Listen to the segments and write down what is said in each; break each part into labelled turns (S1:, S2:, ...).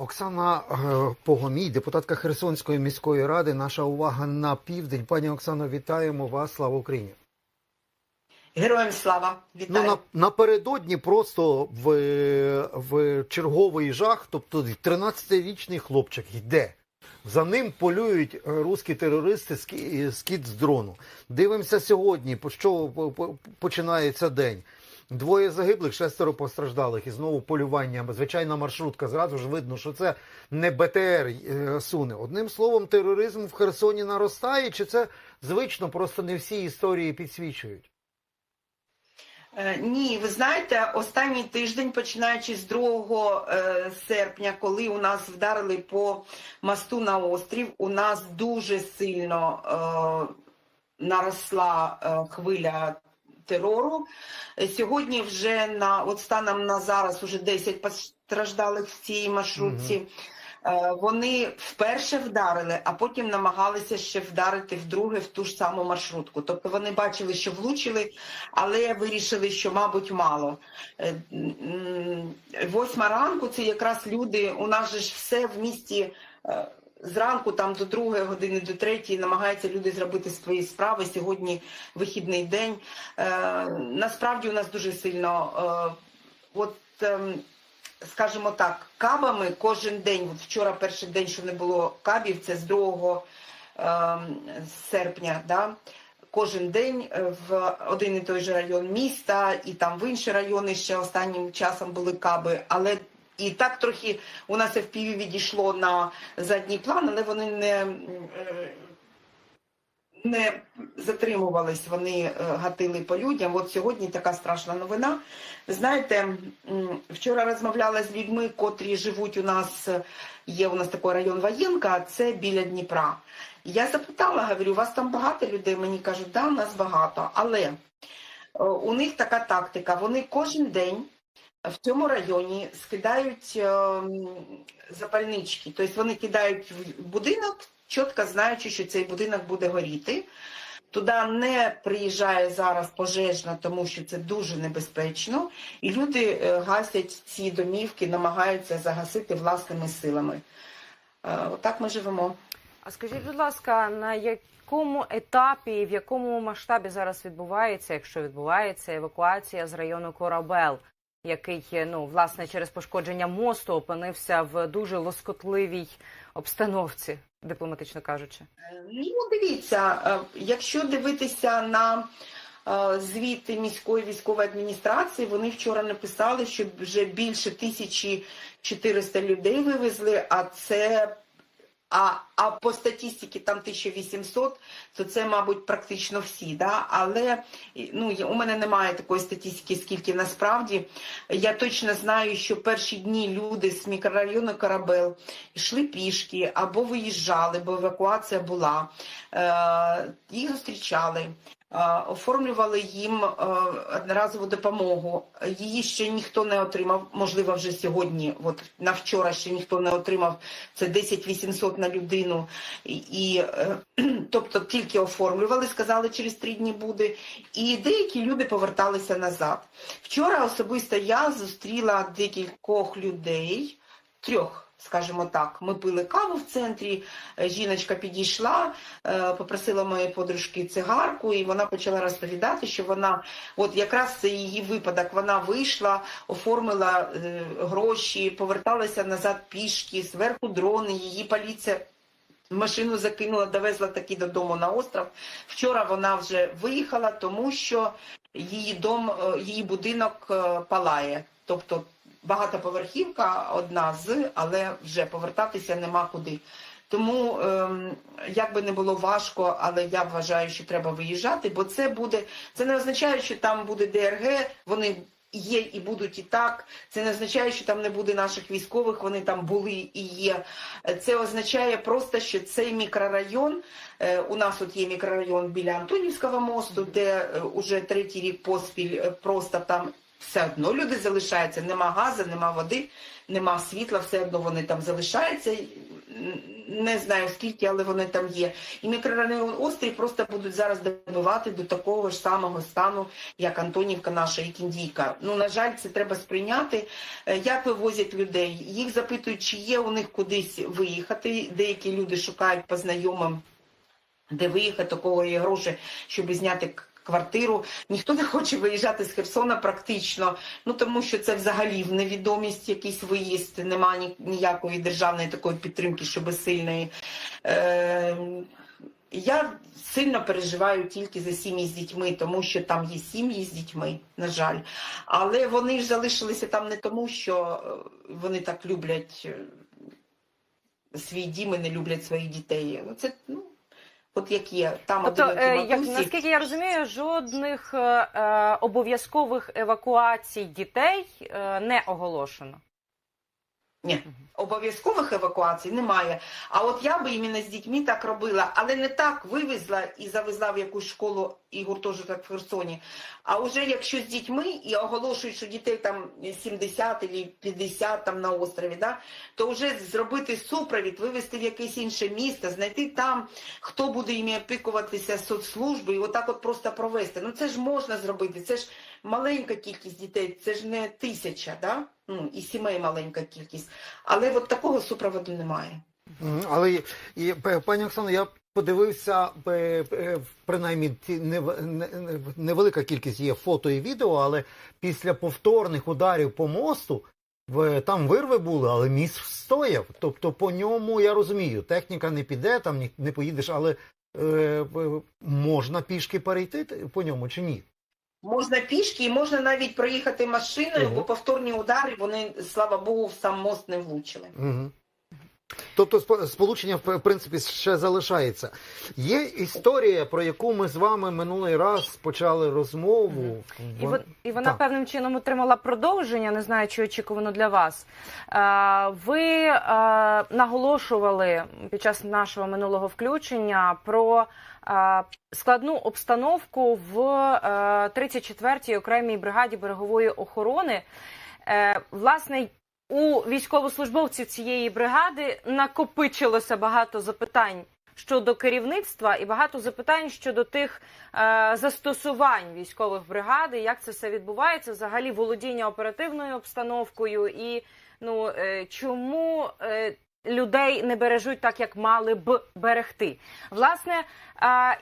S1: Оксана е, Погомій, депутатка Херсонської міської ради. Наша увага на південь. Пані Оксано, вітаємо вас. Слава Україні.
S2: Героям слава!
S1: Ну на, напередодні просто в, в черговий жах, тобто 13-річний хлопчик йде. За ним полюють русські терористи скі- скіт з дрону. Дивимося сьогодні, що по- по- починається день. Двоє загиблих, шестеро постраждалих і знову полювання. Звичайна маршрутка. Зразу ж видно, що це не БТР е, суне. Одним словом, тероризм в Херсоні наростає, чи це звично, просто не всі історії підсвічують.
S2: Е, Ні, ви знаєте, останній тиждень, починаючи з 2 е, серпня, коли у нас вдарили по мосту на острів, у нас дуже сильно е, наросла хвиля терору. Е, Сьогодні вже на от станом на зараз уже 10 постраждалих в цій маршрутці. Е, Вони вперше вдарили, а потім намагалися ще вдарити вдруге в ту ж саму маршрутку. Тобто вони бачили, що влучили, але вирішили, що, мабуть, мало. Е, Восьма ранку це якраз люди, у нас же ж все в місті. Е, Зранку там до другої години, до третьої намагаються люди зробити свої справи. Сьогодні вихідний день. Е, насправді у нас дуже сильно е, от. ем, скажімо так, кабами кожен день, от вчора перший день, що не було кабів, це з 2 ем, серпня, да? кожен день е, в один і той же район міста, і там в інші райони ще останнім часом були каби, але і так трохи у нас FPV відійшло на задній план, але вони не, не затримувались, вони е, гатили по людям. От сьогодні така страшна новина. Знаєте, вчора розмовляла з людьми, котрі живуть у нас, є у нас такий район Воєнка, це біля Дніпра. Я запитала, говорю, у вас там багато людей? Мені кажуть, да, у нас багато. Але е, у них така тактика, вони кожен день в цьому районі скидають е, запальнички. Тобто вони кидають в будинок, чітко знаючи, що цей будинок буде горіти. Туди не приїжджає зараз пожежна, тому що це дуже небезпечно, і люди е, гасять ці домівки, намагаються загасити власними силами. Е, Отак ми живемо.
S3: А скажіть, будь ласка, на якому етапі в якому масштабі зараз відбувається, якщо відбувається евакуація з району Корабел, який ну власне через пошкодження мосту опинився в дуже лоскотливій обстановці, дипломатично кажучи?
S2: Ну, дивіться, е, якщо дивитися на е, звіти міської військової адміністрації, вони вчора написали, що вже більше 1400 людей вивезли, а це а, а по статистиці там 1800, то це, мабуть, практично всі. Да? Але ну, у мене немає такої статистики, скільки насправді. Я точно знаю, що перші дні люди з мікрорайону Карабел йшли пішки або виїжджали, бо евакуація була. Е, їх зустрічали. Е, Оформлювали їм е, одноразову допомогу. Її ще ніхто не отримав. Можливо, вже сьогодні, от на вчора ще ніхто не отримав. Це 10 800 на людину. І, е, тобто тільки оформлювали, сказали, через три дні буде. І деякі люди поверталися назад. Вчора особисто я зустріла декількох людей, трьох. Скажімо так, ми пили каву в центрі. е, Жіночка підійшла, е, попросила моєї подружки цигарку, і вона почала розповідати, що вона, от якраз це її випадок, вона вийшла, оформила е, гроші, поверталася назад пішки, зверху дрони, її поліція машину закинула, довезла таки додому на остров. Вчора вона вже виїхала, тому що її дом, її будинок палає. Тобто багатоповерхівка одна з, але вже повертатися нема куди. Тому ем, як би не було важко, але я вважаю, що треба виїжджати, бо це буде, це не означає, що там буде ДРГ, вони є і будуть і так. Це не означає, що там не буде наших військових, вони там були і є. Це означає просто, що цей мікрорайон, е, у нас от є мікрорайон біля Антонівського мосту, де е, уже третій рік поспіль е, просто там все одно люди залишаються, нема газу, нема води, нема світла, все одно вони там залишаються. Не знаю скільки, але вони там є. І мікрорайони острів просто будуть зараз добивати до такого ж самого стану, як Антонівка наша і Кіндійка. Ну, на жаль, це треба сприйняти. Е, Як вивозять людей? Їх запитують, чи є у них кудись виїхати. Деякі люди шукають по знайомим, де виїхати, у кого є гроші, щоб зняти квартиру. Ніхто не хоче виїжджати з Херсона практично, ну тому що це взагалі в невідомість якийсь виїзд, немає ніякої державної такої підтримки, щоб сильної. Е, я сильно переживаю тільки за сім'ї з дітьми, тому що там є сім'ї з дітьми, на жаль. Але вони ж залишилися там не тому, що е, вони так люблять е, свій дім і не люблять своїх дітей. Ну, Це ну, от як є. Там
S3: Тобто,
S2: одинокі
S3: е, як наскільки я розумію, жодних е, е, обов'язкових евакуацій дітей е, не оголошено.
S2: Ні, обов'язкових евакуацій немає. А от я би іменно з дітьми так робила, але не так вивезла і завезла в якусь школу і гуртожиток в Херсоні. А вже якщо з дітьми і оголошують, що дітей там 70 або 50 там на острові, да, то вже зробити супровід, вивезти в якесь інше місто, знайти там, хто буде їм опікуватися соцслужби, і отак от просто провести. Ну це ж можна зробити. Це ж маленька кількість дітей, це ж не тисяча, да? Ну, і сімей маленька кількість. Але от такого супроводу немає.
S1: Але і- пані Оксано, я подивився принаймні невелика кількість є фото і відео, але після повторних ударів по мосту там вирви були, але міст стояв. Тобто по ньому я розумію, техніка не піде, там не поїдеш, але е, можна пішки перейти по ньому чи ні?
S2: Можна пішки і можна навіть проїхати машиною,
S1: угу.
S2: бо повторні удари, вони, слава Богу, в сам мост не влучили.
S1: Угу. Тобто спо- сполучення в принципі ще залишається. Є історія, про яку ми з вами минулий раз почали розмову.
S3: І,
S1: Вон-
S3: і вона
S1: Так.
S3: певним чином отримала продовження. Не знаю, чи очікувано для вас. Ви наголошували під час нашого минулого включення про складну обстановку в е, 34-й окремій бригаді берегової охорони. Е, Власне, у військовослужбовців цієї бригади накопичилося багато запитань щодо керівництва і багато запитань щодо тих е, застосувань військових бригад, як це все відбувається, взагалі володіння оперативною обстановкою, і ну е, чому е, людей не бережуть так, як мали б берегти. Власне,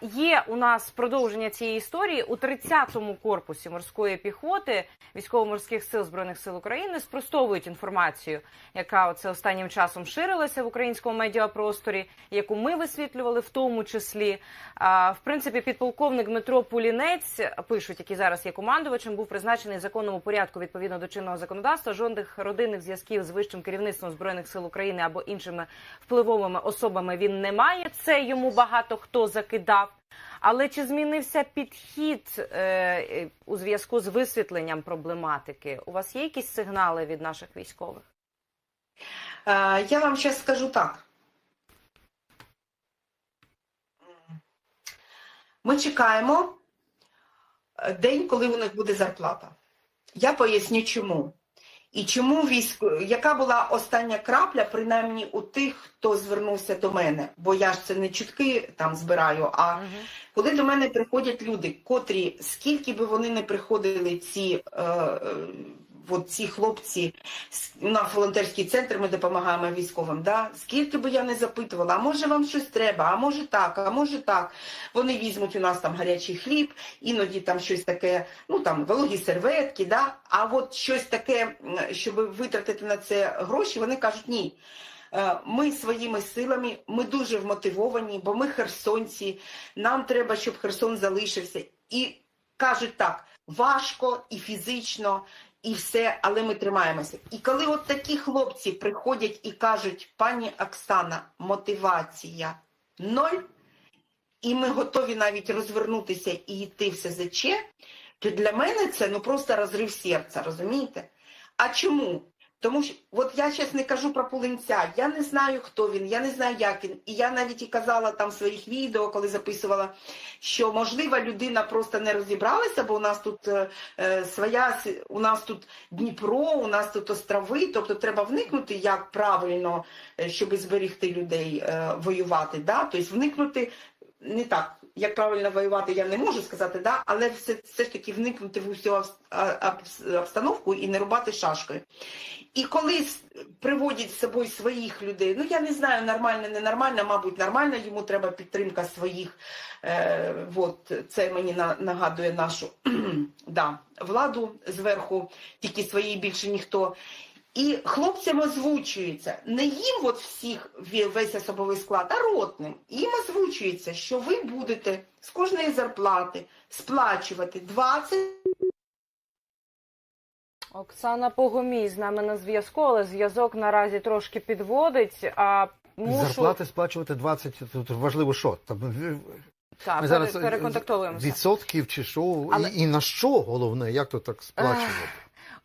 S3: є у нас продовження цієї історії у 30-му корпусі морської піхоти військово-морських сил збройних сил України спростовують інформацію, яка оце останнім часом ширилася в українському медіапросторі, яку ми висвітлювали в тому числі. В принципі, підполковник Дмитро Пулінець пишуть, який зараз є командувачем, був призначений в законному порядку відповідно до чинного законодавства. Жодних родинних зв'язків з вищим керівництвом збройних сил України або іншими впливовими особами він не має. Це йому багато хто закидав. Але чи змінився підхід е, у зв'язку з висвітленням проблематики? У вас є якісь сигнали від наших військових?
S2: Е, Я вам зараз скажу так. Ми чекаємо е, день, коли у них буде зарплата. Я поясню чому. І чому військо, яка була остання крапля, принаймні у тих, хто звернувся до мене, бо я ж це не чутки там збираю, а коли до мене приходять люди, котрі, скільки би вони не приходили, ці, е, е, от ці хлопці, на волонтерський центр ми допомагаємо військовим, да? скільки би я не запитувала, а може вам щось треба, а може так, а може так. Вони візьмуть у нас там гарячий хліб, іноді там щось таке, ну там вологі серветки, да? а от щось таке, щоб витратити на це гроші, вони кажуть ні. Е, Ми своїми силами, ми дуже вмотивовані, бо ми херсонці, нам треба, щоб Херсон залишився. І кажуть так, важко і фізично, і все, але ми тримаємося. І коли от такі хлопці приходять і кажуть, пані Оксана, мотивація ноль, і ми готові навіть розвернутися і йти в СЗЧ, то для мене це ну просто розрив серця, розумієте? А чому? Тому що, от я зараз не кажу про Пулинця, я не знаю, хто він, я не знаю, як він. І я навіть і казала там в своїх відео, коли записувала, що можливо людина просто не розібралася, бо у нас тут е, е, своя, у нас тут Дніпро, у нас тут острови, тобто треба вникнути, як правильно, е, щоб зберегти людей е, воювати. Да? Тобто вникнути не так, як правильно воювати, я не можу сказати, да? але все, все ж таки вникнути в усю обстановку і не рубати шашкою. І коли приводять з собою своїх людей, ну я не знаю, нормально, ненормально, мабуть, нормально, йому треба підтримка своїх. Е, от, це мені на, нагадує нашу да, владу зверху, тільки свої більше ніхто. І хлопцям озвучується, не їм от всіх весь особовий склад, а ротним. Їм озвучується, що ви будете з кожної зарплати сплачувати 20
S3: Оксана Погомій з нами на зв'язку, але зв'язок наразі трошки підводить. А мушу
S1: Зарплати сплачувати 20, тут важливо що? Там,
S3: так,
S1: ми зараз
S3: пере- переконтактовуємося.
S1: відсотків чи що?
S3: Але-
S1: І, і на що головне? Як то так сплачувати?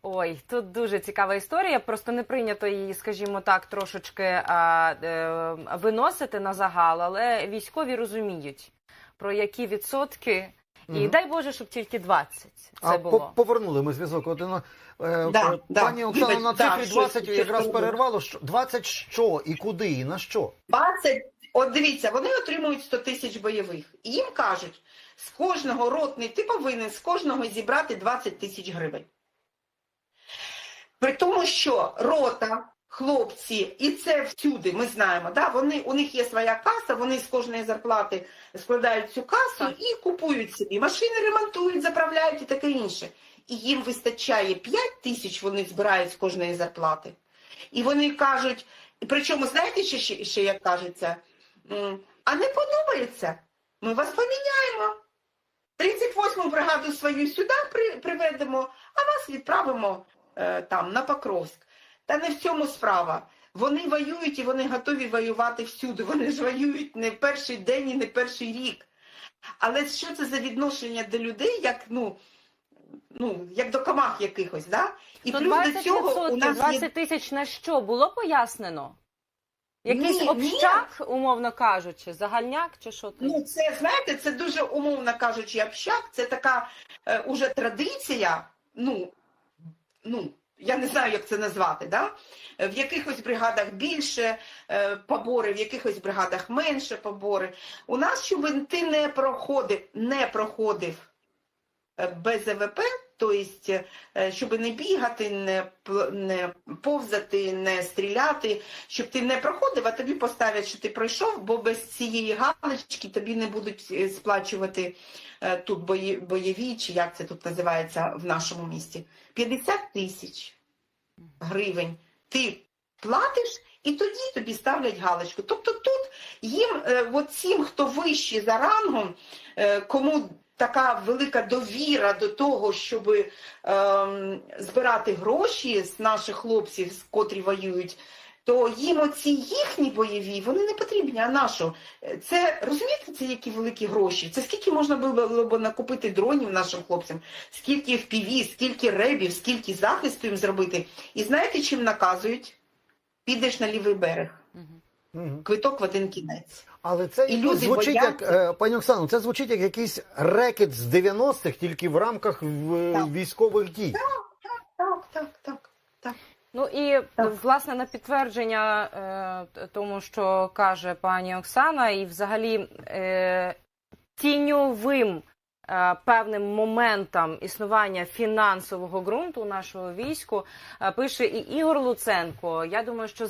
S3: Ой, тут дуже цікава історія. Просто не прийнято її, скажімо так, трошечки а, е, виносити на загал, але військові розуміють про які відсотки, і
S1: Мгм.
S3: дай Боже, щоб тільки 20 це
S1: а
S3: було.
S1: повернули ми зв'язок. Один, е,
S2: Да,
S1: е,
S2: да.
S1: Пані Оксано, на
S2: да,
S1: цифрі
S2: щось-
S1: 20
S2: щось
S1: якраз
S2: перебуло.
S1: перервало. Що, 20 що і куди, і на що?
S2: 20, от дивіться, вони отримують 100 тисяч бойових. І їм кажуть, з кожного ротний ти повинен з кожного зібрати 20 тисяч гривень. При тому, що рота, хлопці, і це всюди, ми знаємо, да, вони, у них є своя каса, вони з кожної зарплати складають цю касу і купують собі. Машини ремонтують, заправляють і таке інше. І їм вистачає 5 тисяч, вони збирають з кожної зарплати. І вони кажуть, причому, знаєте, ще, ще, ще як кажеться, а не подобається, ми вас поміняємо. 38-му бригаду свою сюди приведемо, а вас відправимо там на Покровськ. Та не в цьому справа. Вони воюють і вони готові воювати всюди. Вони ж воюють не перший день і не перший рік. Але що це за відношення до людей, як ну, ну як до комах якихось, да? І плюс до
S3: 20%,
S2: цього у нас є
S3: 20 тисяч на що було пояснено? Якийсь
S2: Ні,
S3: общак, умовно кажучи, загальняк чи що?
S2: Ну, це знаєте, це дуже умовно кажучи, общак. Це така е, уже традиція. Ну, ну я не знаю, як це назвати. Да? В якихось бригадах більше е, побори, в якихось бригадах менше побори. У нас, щоб ти не проходив, не проходив е, без ЕВП, тобто, щоб не бігати, не, не повзати, не стріляти, щоб ти не проходив, а тобі поставлять, що ти пройшов, бо без цієї галочки тобі не будуть е, сплачувати е, тут бойові, чи як це тут називається в нашому місті. 50 тисяч гривень ти платиш, і тоді тобі ставлять галочку. Тобто тут їм, от цим, хто вищий за рангом, кому така велика довіра до того, щоб ем, збирати гроші з наших хлопців, з котрі воюють, то їм оці їхні бойові, вони не потрібні, а нашу. Це розумієте, це які великі гроші? Це скільки можна було б накупити дронів нашим хлопцям, скільки FPV, скільки ребів, скільки захисту їм зробити. І знаєте, чим наказують? Підеш на лівий берег. Квиток в один кінець.
S1: Але це
S2: І люди
S1: звучить як
S2: бояться.
S1: е, пані Оксано, це звучить як якийсь рекет з 90-х, тільки в рамках в-
S2: Так.
S1: військових дій.
S2: Так, так, так. так. так.
S3: Ну і
S2: Так.
S3: власне на підтвердження е, тому, що каже пані Оксана, і взагалі е, тіньовим е, певним моментам існування фінансового ґрунту нашого війську е, пише і Ігор Луценко. Я думаю, що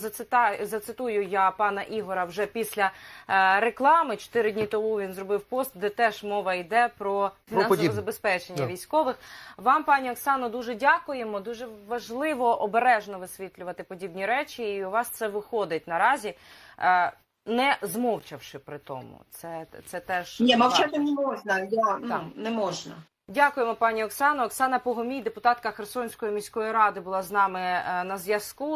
S3: зацитую я пана Ігора вже після е, реклами. Чотири дні тому він зробив пост, де теж мова йде про фінансове забезпечення
S1: Да.
S3: військових. Вам, пані Оксано, дуже дякуємо. Дуже важливо обережно висвітлювати подібні речі, і у вас це виходить наразі, е, не змовчавши при тому. Це, це теж
S2: Ні, мовчати не можна. Я,
S3: Так.
S2: ну, не можна.
S3: Дякуємо, пані Оксано. Оксана Погомій, депутатка Херсонської міської ради, була з нами е, на зв'язку.